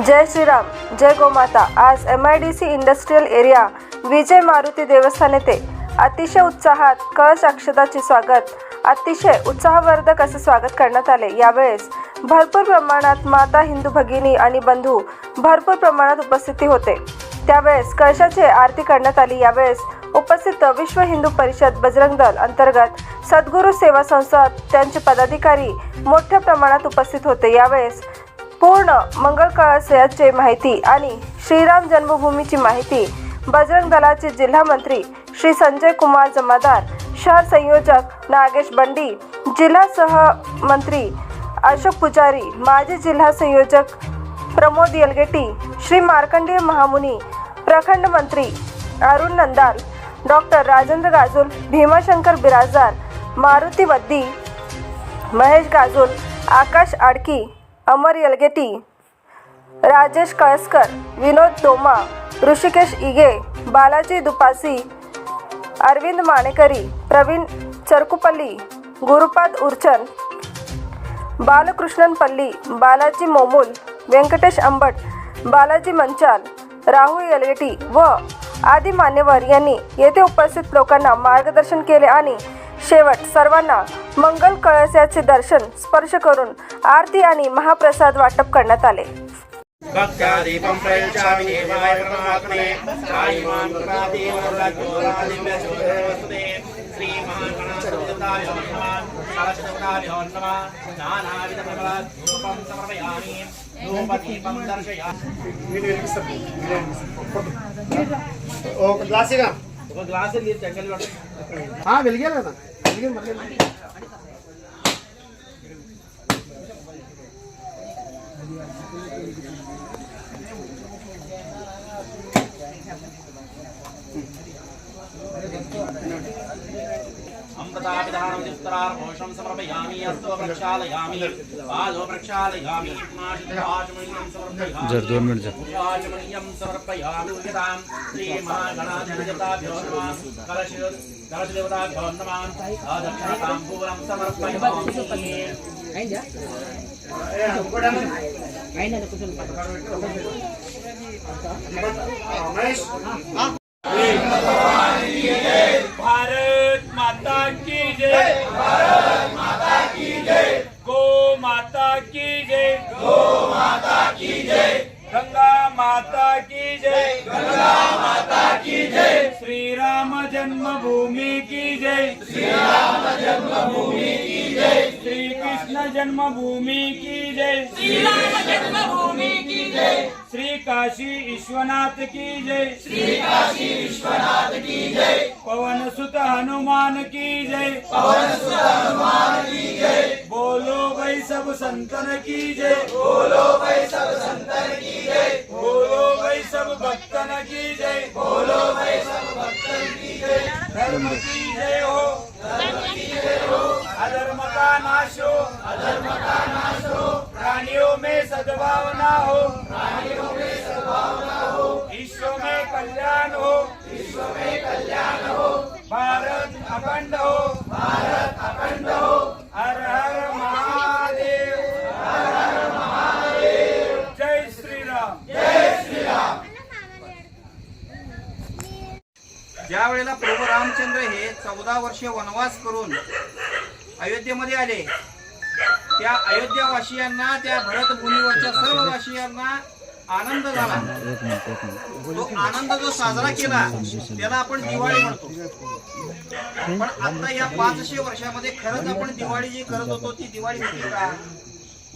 जय श्रीराम जय गोमाता. आज M I D C industrial area Vijay Maruti देवस्थान येथे. अतिशय उत्साहात कळश अक्षताचे स्वागत. अतिशय उत्साहवर्धक असे स्वागत करण्यात आले. यावेळेस भरपूर प्रमाणात माता हिंदू भगिनी आणि बंधू भरपूर प्रमाणात उपस्थिती होते. त्यावेळेस कळशाची आरती करण्यात आली. यावेळेस उपस्थित विश्व हिंदू परिषद बजरंग दल अंतर्गत सद्गुरू सेवा संस्था त्यांचे पदाधिकारी मोठ्या प्रमाणात उपस्थित होते. यावेळेस पूर्ण मंगल कळसयाचे माहिती आणि श्रीराम जन्मभूमीची माहिती बजरंग दलाचे जिल्हा मंत्री श्री संजय कुमार जमादार शहर संयोजक नागेश बंडी जिल्हा सहमंत्री अशोक पुजारी माजी जिल्हा संयोजक प्रमोद यलगेटी श्री मार्कंडेय महामुनी प्रखंड मंत्री अरुण नंदाल डॉक्टर राजेंद्र गाजोल भीमाशंकर बिराजदार मारुती बद्दी महेश गाजोल आकाश आडकी अमर यलगेटी राजेश कळसकर विनोद दोमा ऋषिकेश इगे बालाजी दुपासी अरविंद मानेकरी प्रवीण चरकुपल्ली गुरुपाद उर्चन बालकृष्णन पल्ली बालाजी मोमूल व्यंकटेश अंबट बालाजी मंचाल राहुल यलगेटी व आदी मान्यवर यांनी येथे उपस्थित लोकांना मार्गदर्शन केले आणि शेवट सर्वांना मंगल कळस्याचे दर्शन स्पर्श करून आरती आणि महाप्रसाद वाटप करण्यात आले. ग्लास का? ग्लास हा ना? Thank you. उत्तरार्घोषं समर्पयामि अस्तु प्रक्षालयामि। प्रक्षालयामि। आचमनीयं समर्पयामि। जा आचमनीयं समर्पयामि। नमः कलशदेवताभ्यो नमः समर्पयामि। भारत माता की जय. गंगा माता की जय. गंगा जय श्री राम जन्मभूमि की जय। श्री कृष्ण जन्मभूमि की जय श्री राम जन्मभूमि की जय श्री काशी विश्वनाथ की जय श्री पवन सुत हनुमान की जय। पवन सुत हनुमान की जय। बोलो भाई सब संतन की जय। बोलो भाई सब संतन की जय। बोलो भाई सब भक्तन की जय। अधर्म का नाश हो अधर्म का नाश हो प्राणियों में सद्भावना हो प्राणियों में सद्भावना हो विश्व में कल्याण हो भारत ज्या वेळेला प्रभू रामचंद्र हे चौदा वर्षे वनवास करून अयोध्येमध्ये आले त्या अयोध्यावासियांना त्या भरतभूमीवरच्या सर्व वासियांना आनंद झाला. तो आनंद जो साजरा केला त्याला आपण दिवाळी म्हणतो. पण आता या पाचशे वर्षामध्ये खरंच आपण दिवाळी जी करत होतो ती दिवाळी होती का?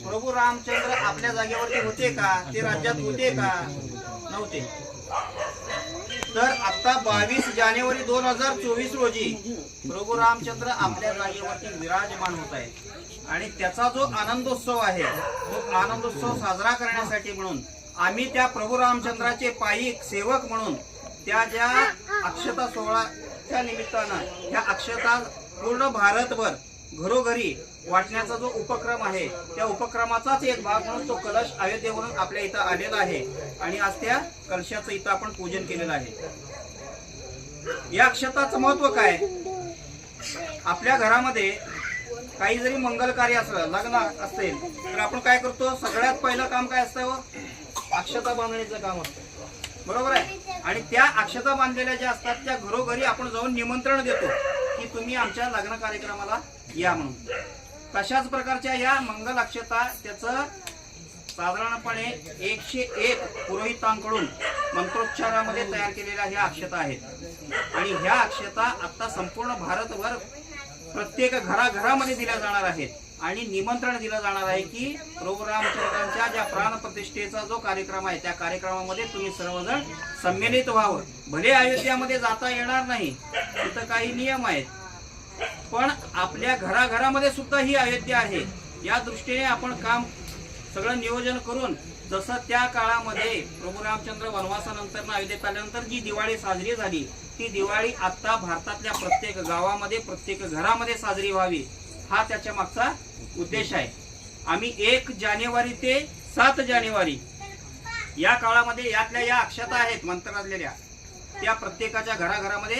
प्रभू रामचंद्र आपल्या जागेवरती होते का? ते राज्यात होते का? नव्हते. तर आता बावीस जानेवारी दोन हजार चोवीस रोजी प्रभू रामचंद्र आपल्या जागेवरती विराजमान होत आहे आणि त्याचा जो आनंदोत्सव आहे तो आनंदोत्सव साजरा करण्यासाठी म्हणून आम्ही त्या प्रभू रामचंद्राचे पायी सेवक म्हणून त्या ज्या अक्षता सोहळाच्या निमित्तानं त्या अक्षता पूर्ण भारतभर घरोघरी वाटण्याचा जो उपक्रम आहे त्या उपक्रमाचाच एक भाग म्हणून तो कलश अयोध्येवरून आपल्या इथं आलेला आहे. आणि आज त्या कलशाचं इथं आपण पूजन केलेलं आहे. या अक्षताचं महत्त्व काय? आपल्या घरामध्ये काही जरी मंगल कार्य असलं लग्न असेल तर आपण काय करतो? सगळ्यात पहिलं काम काय असतं? अक्षता बांधण्याचं काम असतं. बरोबर आहे? आणि त्या अक्षता बांधलेल्या ज्या असतात त्या घरोघरी आपण जाऊन निमंत्रण देतो की तुम्ही आमच्या लग्न कार्यक्रमाला या म्हणून तशाच प्रकारच्या या मंगल अक्षता त्याचं साधारणपणे एकशे एक पुरोहितांकडून मंत्रोच्चारामध्ये तयार केलेल्या ह्या अक्षता आहेत. आणि ह्या अक्षता आता संपूर्ण भारतभर प्रत्येक घराघरामध्ये दिल्या जाणार आहेत. आणि निमंत्रण दिलं जाणार आहे की प्रभू रामचंद्रांच्या ज्या प्राणप्रतिष्ठेचा जो कार्यक्रम आहे त्या कार्यक्रमामध्ये तुम्ही सर्वजण संमेलित व्हावं. भले अयोध्यामध्ये जाता येणार नाही तिथं काही नियम आहेत. पण आपल्या घराघरामध्ये सुद्धा ही अयोध्या आहे. या दृष्टीने आपण काम सगळं नियोजन करून जसं त्या काळामध्ये प्रभू रामचंद्र वनवासानंतर अयोध्येत आल्यानंतर जी दिवाळी साजरी झाली ती दिवाळी आता भारतातल्या प्रत्येक गावामध्ये प्रत्येक घरामध्ये साजरी व्हावी हा त्याच्या मागचा उद्देश आहे. आम्ही एक जानेवारी ते सात जानेवारी या काळामध्ये यातल्या या अक्षता आहेत मंत्रातलेल्या त्या प्रत्येकाच्या घराघरामध्ये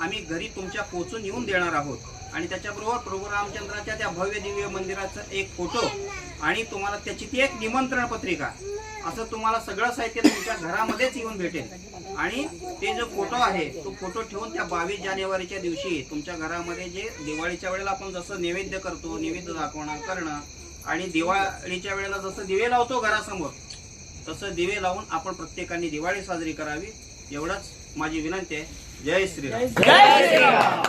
आम्ही घरी तुमच्या पोचून येऊन देणार आहोत. आणि त्याच्याबरोबर प्रभू रामचंद्राच्या त्या भव्य दिव्य मंदिराचा एक फोटो आणि तुम्हाला त्याची ती एक निमंत्रण पत्रिका. असं तुम्हाला सगळं साहित्य तुमच्या घरामध्येच येऊन भेटेल. आणि ते जो फोटो आहे तो फोटो ठेवून त्या बावीस जानेवारीच्या दिवशी तुमच्या घरामध्ये जे दिवाळीच्या वेळेला आपण जसं नैवेद्य करतो नैवेद्य दाखवणं करणं आणि दिवाळीच्या वेळेला जसं दिवे लावतो घरासमोर तसं दिवे लावून आपण प्रत्येकाने दिवाळी साजरी करावी. एवढाच माझी विनंती आहे. जय श्रीराम.